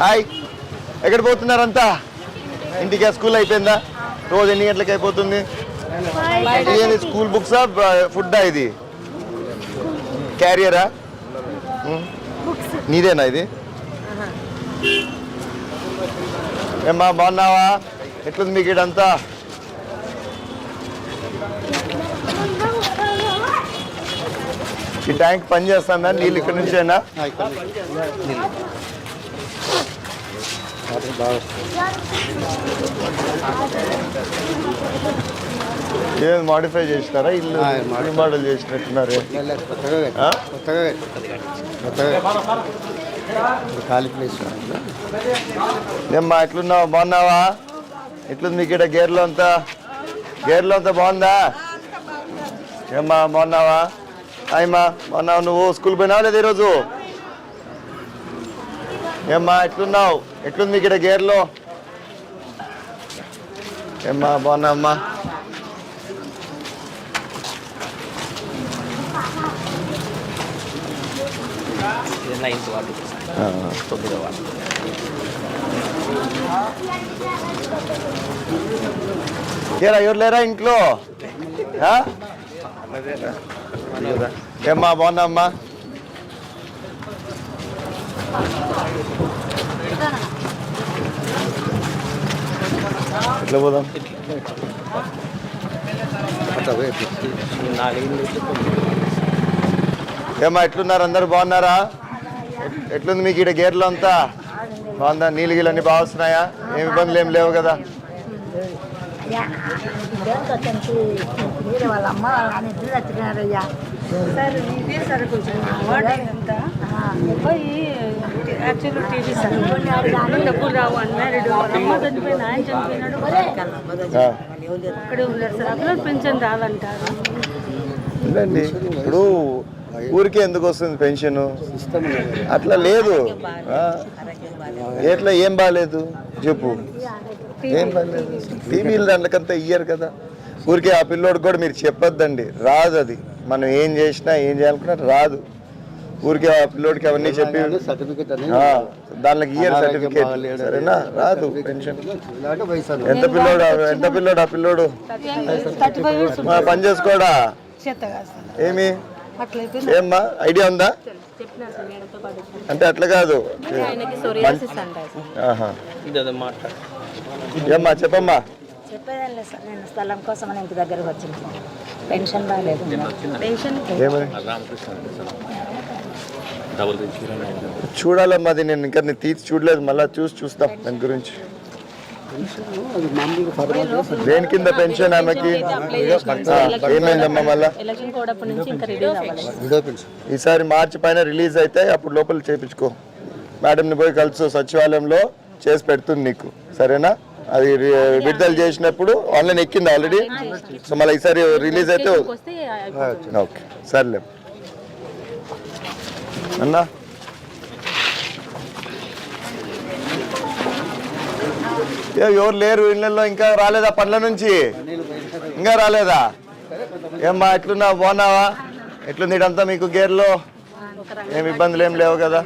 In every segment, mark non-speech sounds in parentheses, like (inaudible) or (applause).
Hi. ఎక్కడ పోతున్నారంతా? ఇంటికి? School అయిపోయిందా? రోజు ఎన్ని గంటలకు అయిపోతుంది? ఇది స్కూల్ బుక్సా? ఫుడ్డా ఇది? క్యారియరా? నీదేనా ఇది? ఏమ్మా బాగున్నావా? ఎట్లుంది మీకు ఇడంతా ఈ ట్యాంక్ పని చేస్తుందా? నీళ్ళు ఇక్కడ నుంచేనా? ఏం మాడిఫై చేసినారా? ఇల్లు మోడల్ చేసినట్టున్నారు? ఖాళీ ప్లేస్? ఏమ్మా ఎట్లున్నావు? బాగున్నావా? ఎట్లుంది మీకు ఇక్కడ గేర్లో అంతా? గేర్లో అంతా బాగుందా? ఏమ్మా బాగున్నావా? అయ్యమ్మా బాగున్నావు నువ్వు? స్కూల్ పోయినావా లేదా ఈరోజు? ఏమ్మా ఎట్లున్నావు? ఎట్లుంది ఇక్కడ గేర్లో? ఏమ్మా బాగున్నావమ్మా ఇది నైన్త్. తొమ్మిదో ఏరా ఎవరు లేరా ఇంట్లో? ఏమ్మా బాగున్నామ్మా ఎట్లా పోదాం ఏమా ఎట్లున్నారు అందరు బాగున్నారా ఎట్లుంది మీకు ఇక్కడ గేర్లో అంతా బాగుందా నీళ్ళు గీళ్ళు అన్ని బాగా వస్తున్నాయా ఏమి ఇబ్బందులు ఏం లేవు కదా వాళ్ళ అమ్మ వాళ్ళ నాన్న ఇద్దరు సార్ ఇదే సార్ కొంచెం వార్డ్ ఇదంతా పోయి యాక్చువల్లీ టీవీ సార్. డబ్బులు రావు అన్మ్యారీడ్ వాళ్ళ అమ్మ చనిపోయింది ఆయన చనిపోయినాడు ఆ. అక్కడే ఉన్నారు సార్. అందులో పెన్షన్ రాదంటారు. ఉందండి ఇప్పుడు ఊరికే ఎందుకు వస్తుంది పెన్షన్. అట్లా లేదు. ఎట్లా ఏం బాగాలేదు చెప్పు. ఏం బాగాలేదు టీవీలు దాంట్లోకంతా ఇయ్యరు కదా. ఊరికే ఆ పిల్లోడికి కూడా మీరు చెప్పొద్దండి. రాదు అది మనం ఏం చేసినా ఏం చేయాలనుకున్నా రాదు. ఊరికే ఆ పిల్లోడికి అవన్నీ చెప్పి దానికి అనారోగ్యం సర్టిఫికేట్. సరేనా? రాదు పెన్షన్. ఎంత పిల్లోడు ఎంత పిల్లోడు ఆ పిల్లోడు? పని చేసుకోడా? ఏమి? ఏమ్మా? ఐడియా ఉందా? అంటే అట్లా కాదు. ఏమ్మా చెప్పమ్మా. చెప్పేదేం లేదు సార్. నేను స్థలం కోసం అని ఇంటి దగ్గరకు వచ్చిన పెన్షన్ రాలేదు ఏమని చూడాలమ్మా అది నేను ఇంకా నేను తీసి చూడలేదు. మళ్ళీ చూసి చూస్తాం దాని గురించి. దేని కింద పెన్షన్ ఆమెకి? ఏమైందమ్మా మళ్ళా? ఎలక్షన్ కోడ్ అప్పటి నుంచి ఇంకా రిలీజ్ అవ్వాలి విడో పెన్షన్. ఈసారి మార్చి పైన రిలీజ్ అయితే అప్పుడు లోపల చేపించుకో. మేడంని పోయి కలుసు సచివాలయంలో చేసి పెడుతుంది నీకు. సరేనా? అది విడుదల చేసినప్పుడు ఆన్లైన్ ఎక్కింది ఆల్రెడీ సో మళ్ళీ ఈసారి రిలీజ్ అయితే ఓకే. సర్లే. అన్నా? ఏ ఎవరు లేరు ఇళ్ళల్లో? ఇంకా రాలేదా పనుల నుంచి? ఇంకా రాలేదా? ఏమ్మా ఎట్లున్నావు బాగున్నావా? ఎట్లుంది ఇదంతా మీకు గేర్లో? ఏం ఇబ్బందులు ఏం లేవు కదా?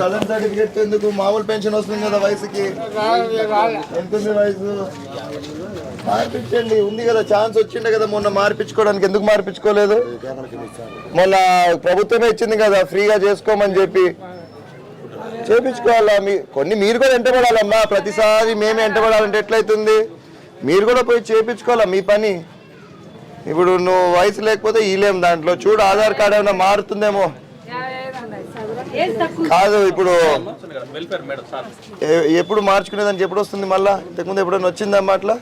సడన్ సర్టిఫికెట్ ఎందుకు? మామూలు పెన్షన్ వస్తుంది కదా వయసుకి. ఎంతుంది వయసు? మార్పించండి ఉంది కదా ఛాన్స్ వచ్చిండే కదా మొన్న మార్పించుకోవడానికి ఎందుకు మార్పించుకోలేదు మొన్న ప్రభుత్వమే ఇచ్చింది కదా ఫ్రీగా చేసుకోమని చెప్పి. చేపించుకోవాలా? మీ కొన్ని మీరు కూడా వెంటబడాలమ్మా ప్రతిసారి మేమే వెంటబడాలంటే ఎట్లయితుంది? మీరు కూడా పోయి చేపించుకోవాలా మీ పని? ఇప్పుడు నువ్వు వయసు లేకపోతే ఈలేం దాంట్లో? చూడు ఆధార్ కార్డు ఏమైనా మారుతుందేమో? కాదు ఇప్పుడు వెల్ఫేర్ మేడం సార్ ఎ- ఎప్పుడు మార్చుకునేదానికి ఎప్పుడు వస్తుంది మళ్ళా? ఇంతకుముందు ఎప్పుడైనా వచ్చిందమ్మా అట్లా.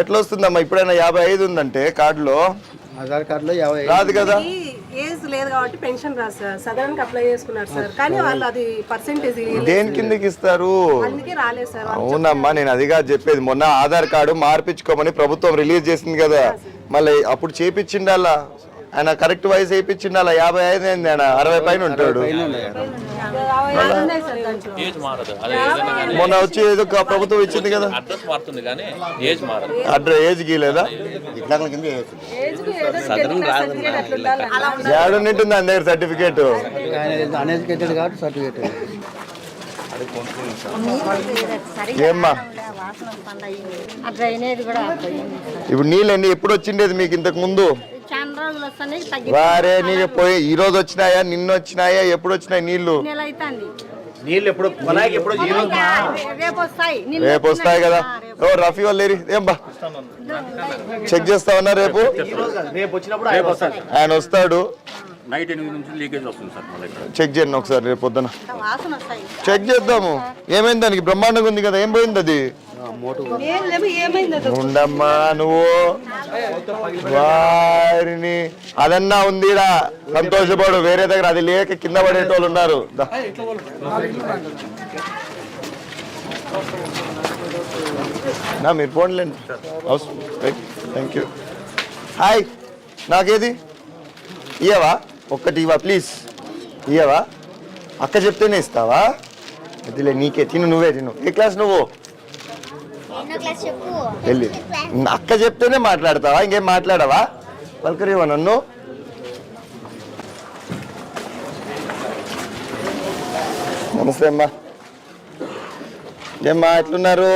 ఎట్లా వస్తుందమ్మా ఇప్పుడైనా యాభై ఐదు ఉందంటే కార్డులో? ఆధార్ కార్డులో యాభై రాదు కదా? ఏజ్ లేదు కాబట్టి పెన్షన్ రాదు సార్. సదరన్కి అప్లై చేసుకున్నారు సార్. కానీ వాళ్ళు అది పర్సెంటేజ్ దేని కిందకి ఇస్తారు? అందుకే రాలేదు సార్. అవునమ్మా నేను అదిగా చెప్పేది. మొన్న ఆధార్ కార్డు మార్పించుకోమని ప్రభుత్వం రిలీజ్ చేసింది కదా. మళ్ళీ అప్పుడు చేపించిండాలా ఆయన కరెక్ట్ వయసు వేయించిండాలా యాభై ఐదు అయింది ఆయన. అరవై పైన ఉంటాడు. ఏజ్ మారదు అదే ఏదైనా కానీ మొన్న వచ్చి ఏదో ఒక ప్రభుత్వం ఇచ్చింది కదా. అడ్రస్ మారుతుంది కానీ ఏజ్ మారదు. అడ్రస్ ఏజ్ గీలేదా వికలాంగుల కింద వేస్తుంది. ఏజ్కి ఏదో చదువు రాదు. అట్లా ఉండాలి ఏడుంటుంది ఆయన దగ్గర సర్టిఫికేట్? ఆయన అన్ఎడ్యుకేటెడ్ కాబట్టి సర్టిఫికేట్ ఏమ్మా? ఆ డ్రైనేజ్ కూడా పోయింది సార్. ఇప్పుడు నీళ్ళన్నీ ఎప్పుడు వచ్చిండేది మీకు ఇంతకు ముందు? రోజులు వస్తానే తగ్గి వారే నీకు పోయి ఈ రోజు వచ్చినాయా నిన్న వచ్చినాయా ఎప్పుడు వచ్చినాయి నీళ్ళు నెల అవుతుంది నీళ్ళు ఎప్పుడు కొనాయికి ఎప్పుడు రేపు వస్తాయి నిన్న రేపు వస్తాయి కదా. ఓ రఫీ వాళ్ళు లేరి. ఏం బా? చెక్ చేస్తావన్నా రేపు? రేపు వచ్చినప్పుడు రేపు వస్తాను ఆయన వస్తాడు. నైట్ ఎనిమిది నుంచి లీకేజ్ వస్తుంది సార్ మళ్ళీ ఇక్కడ. చెక్ చేయండి ఒకసారి రేపు పొద్దున. వాసన వస్తాయి. చెక్ చేద్దాము. ఏమైంది దానికి? బ్రహ్మాండంగా ఉంది కదా ఏం పోయింది అది? ఉండమ్మా నువ్వు వారిని అదన్నా ఉందిరా. సంతోషపడు వేరే దగ్గర అది లేక కింద పడేటోళ్ళు ఉన్నారు. దా. నా మీరు ఫోన్లేండి థ్యాంక్ యూ హాయ్ నాకేది? ఇయ్యవా? ఒక్కటి ఇవ్వా ప్లీజ్ ఇయ్యవా? అక్క చెప్తేనే ఇస్తావా? అదిలే నీకే. తిను నువ్వే తిను. ఏ క్లాస్ నువ్వు? వెళ్ళి. అక్క చెప్తేనే మాట్లాడతావా? ఇంకేం మాట్లాడవా? పలకరివా నన్ను. నమస్తే అమ్మా. ఏమ్మా ఎట్లున్నారు?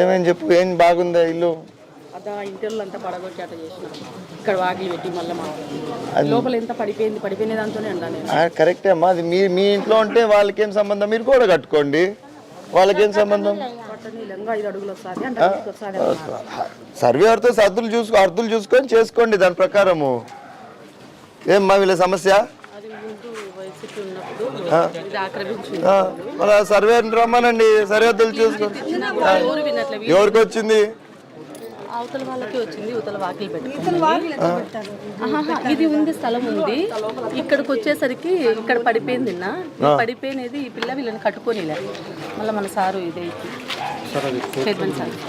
ఏమేం చెప్పు? ఏం బాగుందా ఇల్లు? కరెక్టే అమ్మా. అది మీ మీ ఇంట్లో ఉంటే వాళ్ళకేం సంబంధం? మీరు కూడా కట్టుకోండి. వాళ్ళకేం సంబంధం? సర్వే లంగా సర్వేవర్తో సర్దులు చూసుకో అర్థులు చూసుకొని చేసుకోండి దాని ప్రకారము. ఏమ్మా వీళ్ళ సమస్య? అది మన సర్వే రమ్మనండి సరిహద్దులు చూసుకోండి ఎవరికి వచ్చింది? అవతల వాళ్ళకి వచ్చింది ఇవతల వాకిలి పెట్టుకుంది. ఇది ఉంది స్థలం ఉంది. ఇక్కడికి వచ్చేసరికి ఇక్కడ పడిపోయింది నిన్న. ఈ పడిపోయినది ఈ పిల్ల వీళ్ళని కట్టుకోనిలే. మళ్ళీ మన సారు ఇదే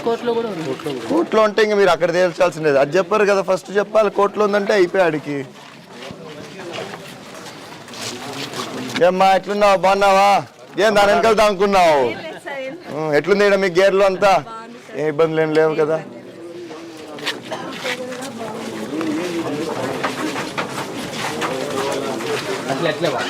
కోర్టులో కూడా ఉంది. కోర్టులో ఉంటే ఇంక మీరు అక్కడ తేల్చాల్సిందేది అది చెప్పారు కదా ఫస్ట్ చెప్పాలి. కోర్టులో ఉందంటే అయిపోయాడికి ఏమ్మా ఎట్లున్నావు? బాగున్నావా? ఏం దాని వెనకాల దానుకున్నావు ఎట్లుంది మీ గేర్లు అంతా? ఏ ఇబ్బందులు ఏం లేవు కదా. అట్లా ఎట్లేవా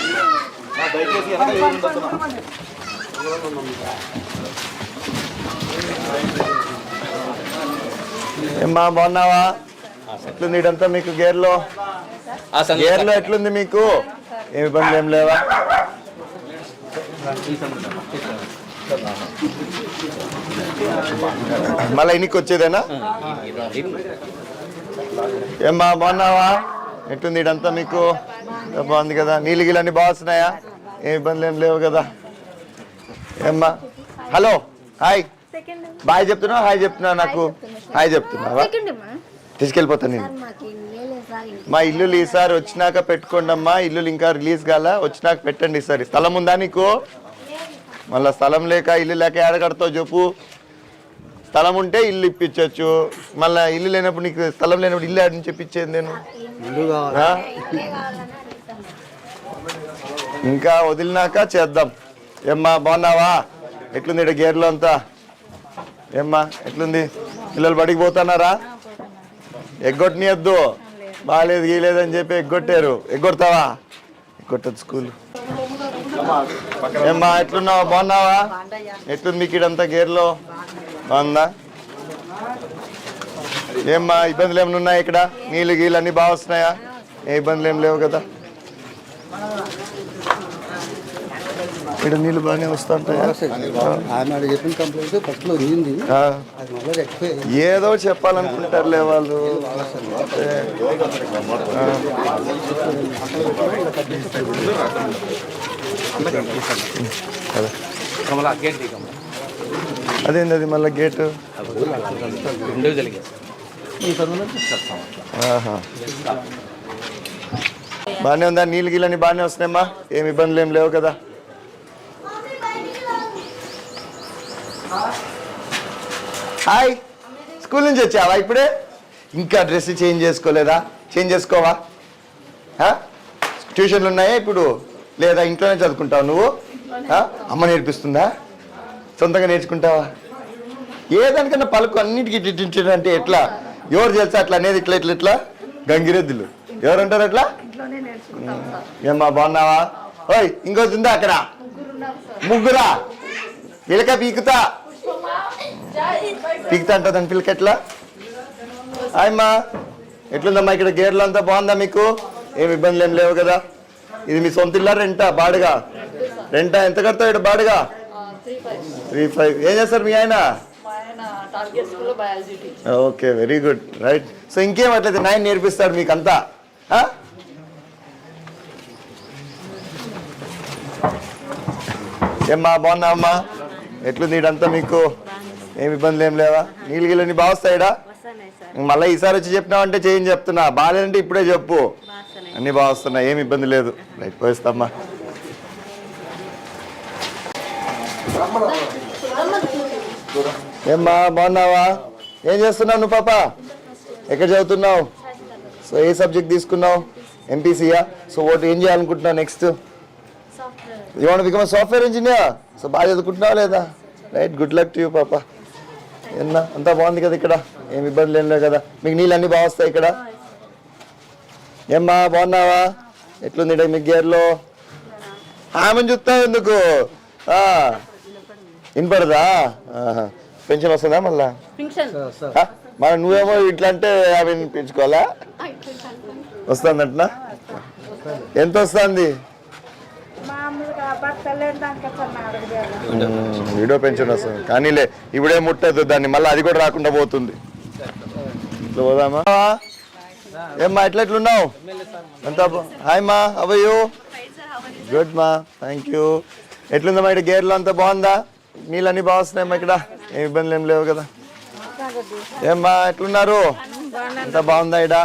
ఏమ్మా బాగున్నావా? ఎట్లుంది ఇడంతా మీకు గేర్లో? గేర్లో ఎట్లుంది మీకు? ఏ ఇబ్బందులు ఏం లేవా? మళ్ళీ ఇనికి వచ్చేదేనా ఏమ్మా బాగున్నావా? ఎట్లుంది ఇడంతా మీకు? బాగుంది కదా. నీళ్ళు గిళ్ళన్నీ బాగా వస్తున్నాయా? ఏ ఇబ్బందులు ఏం లేవు కదా. ఏమ్మా? Hello hi. బాయ్ చెప్తున్నావు? హాయ్ చెప్తున్నావు నాకు? హాయ్ చెప్తున్నావా? తీసుకెళ్ళిపోతాను నేను. మా ఇల్లు ఈసారి వచ్చినాక పెట్టుకోండి అమ్మా ఇల్లు ఇంకా రిలీజ్ కాల? వచ్చినాక పెట్టండి ఈసారి స్థలం ఉందా నీకు? మళ్ళా స్థలం లేక ఇల్లు లేక ఏడ కడతావు చెప్పు. స్థలం ఉంటే ఇల్లు ఇప్పించవచ్చు మళ్ళీ ఇల్లు లేనప్పుడు నీకు స్థలం లేనప్పుడు ఇల్లు ఆడ నుంచి ఇప్పించేది నేను? ఇంకా వదిలినాక చేద్దాం. ఏమ్మా బాగున్నావా? ఎట్లుంది ఇక్కడ గేర్లో అంతా? ఏమ్మా ఎట్లుంది? పిల్లలు బడికి పోతున్నారా? ఎగ్గొట్టనియద్దు బాగాలేదు గీలేదు అని చెప్పి ఎగ్గొట్టారు. ఎగ్గొడతావా? ఎగ్గొట్టదు స్కూల్. ఏమ్మా ఎట్లున్నావా? బాగున్నావా? ఎట్లుంది మీకు ఇడంతా గేర్లో? బాగుందా? ఏమ్మా ఇబ్బందులు ఏమైనా ఉన్నాయా ఇక్కడ? నీళ్ళు గీళ్ళు అన్నీ బాగా వస్తున్నాయా? ఏ ఇబ్బందులు ఏం లేవు కదా. ఇక్కడ నీళ్ళు బాగానే వస్తుంటాయా? ఆమె చెప్పిన కంప్లైంట్ ఫస్ట్లో ఉంది. ఆ, అది మళ్ళీ రెక్టిఫై ఏదో చెప్పాలనుకుంటారులే వాళ్ళు. గేట్ కమలా అదేంది అది మళ్ళీ గేటు బాగానే ఉందా? నీళ్ళు గీళ్ళని బాగానే వస్తున్నాయమ్మా. ఏమి ఇబ్బందులు ఏం లేవు కదా. హాయ్. స్కూల్ నుంచి వచ్చావా ఇప్పుడే? ఇంకా డ్రెస్ చేంజ్ చేసుకోలేదా? చేంజ్ చేసుకోవా? ట్యూషన్లు ఉన్నాయా ఇప్పుడు? లేదా ఇంట్లోనే చదువుకుంటావు నువ్వు? అమ్మ నేర్పిస్తుందా? సొంతంగా నేర్చుకుంటావా? ఏదానికన్నా పలుకు అన్నిటికీ ఇటు ఇటు ఇటు అంటే ఎట్లా? ఎవరు తెలుసా అట్లా అనేది ఇట్లా ఇట్లా ఇట్లా? గంగిరెద్దులు. ఎవరు అంటారు అట్లా ఏమ్మా బాగున్నావా? ఓయ్ ఇంకోటి ఉందా అక్కడ? ముగ్గురా? పిలక పీకుతా? పీకుతా అంటుందా పిలక ఎట్లా? హాయమ్మా ఎట్లుందమ్మా ఇక్కడ గేర్లు అంతా? బాగుందా మీకు? ఏమి ఇబ్బందులు ఏం లేవు కదా. ఇది మీ సొంత ఇల్లా రెంటా? బాడుగా? రెంటా? ఎంత కడతావు ఇక్కడ బాడుగా? Three five. ఏం చేస్తారు మీ ఆయన? Okay very good right so ఇంకేం అట్లయితే నైన్ నేర్పిస్తాడు మీకు అంతా? ఏమ్మా బాగున్నావమ్మా ఎట్లుంది ఈడంతా మీకు? ఏమి ఇబ్బందులు ఏం లేవా? నీళ్ళు గిళ్ళని బాగా వస్తాయిడా మళ్ళీ ఈసారి వచ్చి చెప్పినావంటే చేయని చెప్తున్నా. బాగాలేదంటే ఇప్పుడే చెప్పు. అన్ని బాగా వస్తున్నాయి ఏమి ఇబ్బంది లేదు. రైట్ పోయిస్తామ్మా ఏమ్మా బాగున్నావా? ఏం చేస్తున్నావు నువ్వు పాప? ఎక్కడ చదువుతున్నావు? సో ఏ సబ్జెక్ట్ తీసుకున్నావు? ఎంపీసీయా సో ఓటు ఏం చేయాలనుకుంటున్నావు next you want become software engineer so బాగా చదువుకుంటున్నావా లేదా? Right good luck to you పాప. ఏమన్నా అంతా బాగుంది కదా ఇక్కడ? ఏమి ఇబ్బంది ఏం లేవు కదా. మీకు నీళ్ళు అన్నీ బాగా వస్తాయి ఇక్కడ? ఏమ్మా బాగున్నావా? ఎట్లుంది మీ గేర్లో ఆమెను చూస్తావు ఎందుకు? ఆ, వినపడదా? ఆహా. పెన్షన్ వస్తుందా మళ్ళా? మరి నువ్వేమో ఇట్లా అంటే ఆమె పెంచుకోవాలా? వస్తుందంటనా? ఎంత వస్తుంది వీడియో పెన్షన్ వస్తుంది. కానీలే ఇప్పుడే ముట్టదు దాన్ని. మళ్ళీ అది కూడా రాకుండా పోతుంది. ఇట్లా పోదామా? ఏమ్మా ఎట్లా ఎట్లున్నావు ఎంత హాయ్ మా అవయ్యూ గుడ్ మా థ్యాంక్ యూ ఎట్లుందమ్మా ఇక్కడ గేర్లో అంతా బాగుందా? నీళ్ళన్నీ బాగా వస్తున్నాయమ్మా ఇక్కడ. ఏం ఇబ్బందులు ఏం లేవు కదా. ఏమ్మా ఎట్లున్నారు? అంతా బాగుందా ఇక్కడ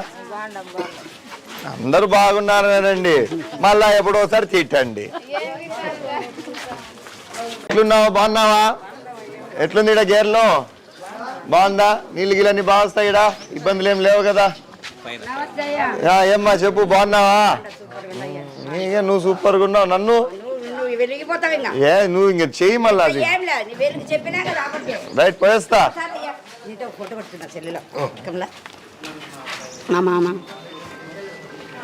అందరూ బాగున్నారనండి. మళ్ళా ఎప్పుడోసారి తిట్టండి. ఎట్లున్నావా? బాగున్నావా? ఎట్లుంది ఇక్కడ గేర్లో? బాగుందా? నీళ్ళు గిళ్ళన్నీ బాగా వస్తాయి ఇబ్బందులు ఏం లేవు కదా. యా, ఏమ్మా చెప్పు బాగున్నావా? నీకే నువ్వు సూపర్గా ఉన్నావు. నన్ను వెలిగిపోతావు ఇంకా ఏ నువ్వు ఇంక మళ్ళీ అది. ఏం లేదు నీ వెలిగి చెప్పినా కదా అప్పటికే రైట్ పోయేస్తా. నీతో ఫోటో పట్టుకున్నా చెల్లెలో కమలా. మా మామ.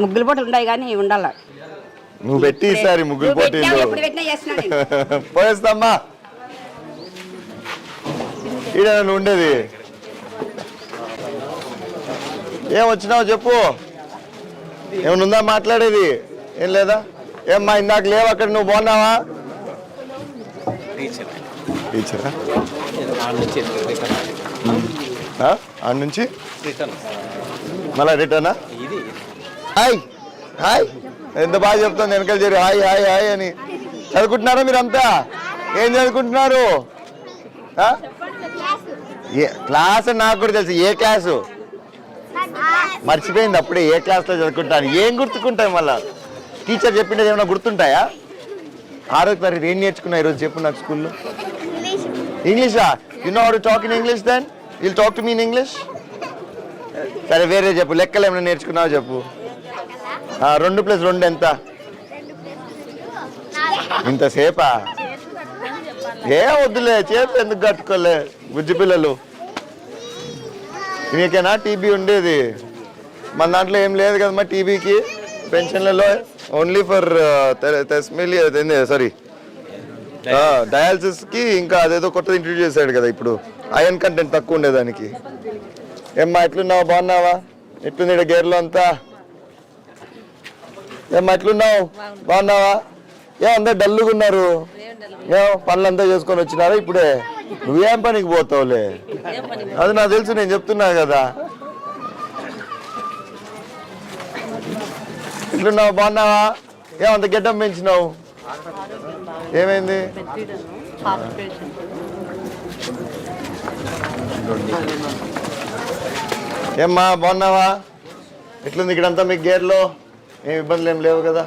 ముగ్గులు పొట్టు ఉన్నాయి కానీ ఉండాల. నువ్వు పెట్టి ఈసారి నువ్వు ఎప్పుడు పెట్టినా చేస్తున్నా నేను. (laughs) పోయేస్తామ్మా. ఈడ నువ్వు ఉండేది? ఏం వచ్చినావు చెప్పు. ఏమైనా ఉందా మాట్లాడేది? ఏం లేదా? ఏమ్మా ఇందాక లేవు అక్కడ నువ్వు బాగున్నావా? టీచరా? ఆడ నుంచి మళ్ళా రిటర్నా? హాయ్. హాయ్. ఎంత బాగా చెప్తాను వెనకాల చేరి హాయ్ హాయ్ హాయ్ అని. చదువుకుంటున్నారా మీరంతా? ఏం చదువుకుంటున్నారు? ఏ క్లాస్ నాకు కూడా తెలుసు ఏ క్లాసు. మర్చిపోయింది అప్పుడే ఏ క్లాస్లో చదువుకుంటాను. ఏం గుర్తుకుంటాయి మళ్ళా? టీచర్ చెప్పిండేది ఏమైనా గుర్తుంటాయా? ఆరో తరగతి ఏం నేర్చుకున్నా ఈరోజు చెప్పు నాకు స్కూల్లో? ఇంగ్లీషా. You know how talk in English then will talk to me in English సరే వేరే చెప్పు. లెక్కలు ఏమైనా నేర్చుకున్నావో చెప్పు? రెండు ప్లస్ రెండు ఎంత? ఇంతసేపా ఏ వద్దులే. చేతి ఎందుకు కట్టుకోలే? బుజ్జి పిల్లలు. మీకేనా? టీబీ ఉండేది. మన దాంట్లో ఏం లేదు కదమ్మా టీబీకి? పెన్షన్లలో ఓన్లీ ఫర్ తెస్మిలి సారీ డయాలసిస్కి ఇంకా అదేదో కొత్తది ఇంట్రడ్యూస్ చేశాడు కదా ఇప్పుడు. ఐరన్ కంటెంట్ తక్కువ ఉండేదానికి ఏమ్మా ఎట్లున్నావు? బాగున్నావా? ఎట్లుంది ఇక్కడ గేర్లో అంతా? ఏమ్మా ఎట్లున్నావు? బాగున్నావా? ఏ అందరు డల్లుగా ఉన్నారు. ఏ పనులంతా చేసుకొని వచ్చినారా ఇప్పుడే? నువ్వేం పనికి పోతావులే? అది నాకు తెలుసు నేను చెప్తున్నా కదా. ఎట్లున్నావు? బాగున్నావా? ఏమంత గెడ్డం పెంచినావు? ఏమైంది? ఏమ్మా బాగున్నావా? ఎట్లుంది ఇక్కడంతా మీకు గేర్లో? ఏం ఇబ్బందులు ఏం లేవు కదా?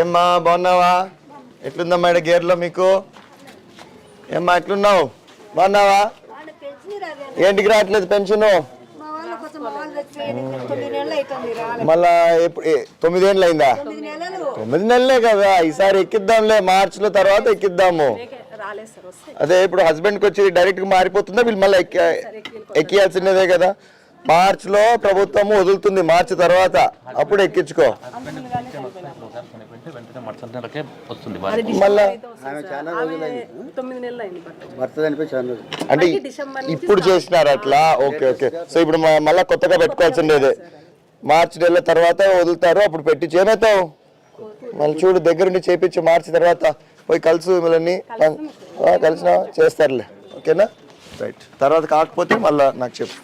ఏమ్మా బాగున్నావా? ఎట్లుందమ్మా ఇక్కడ గేర్లో మీకు? ఏమ్మా ఎట్లున్నావు? బాగున్నావా? ఏంటికి రావట్లేదు పెన్షన్? మళ్ళా ఎప్పుడు తొమ్మిదేళ్ళు అయిందా? తొమ్మిది నెలలే. కదా ఈసారి ఎక్కిద్దాంలే మార్చ్లో తర్వాత ఎక్కిద్దాము. అదే ఇప్పుడు హస్బెండ్కి వచ్చి డైరెక్ట్గా మారిపోతుందా వీళ్ళు మళ్ళీ ఎక్కి ఎక్కియాల్సినదే కదా. మార్చ్లో ప్రభుత్వం వదులుతుంది మార్చ్ తర్వాత. అప్పుడు ఎక్కించుకో. వెంటనే మరుసటి వస్తుంది అంటే ఇప్పుడు చేసినారు అట్లా? Okay okay. సో ఇప్పుడు మ- మళ్ళా కొత్తగా పెట్టుకోవాల్సిండేది మార్చి నెల తర్వాత వదులుతారు అప్పుడు పెట్టి ఏమవుతావు మళ్ళీ చూడు దగ్గరుండి చేపించి మార్చి తర్వాత పోయి కలుసు మిమ్మల్ని. కలిసిన చేస్తారులే. ఓకేనా? రైట్ తర్వాత కాకపోతే మళ్ళా నాకు చెప్పు.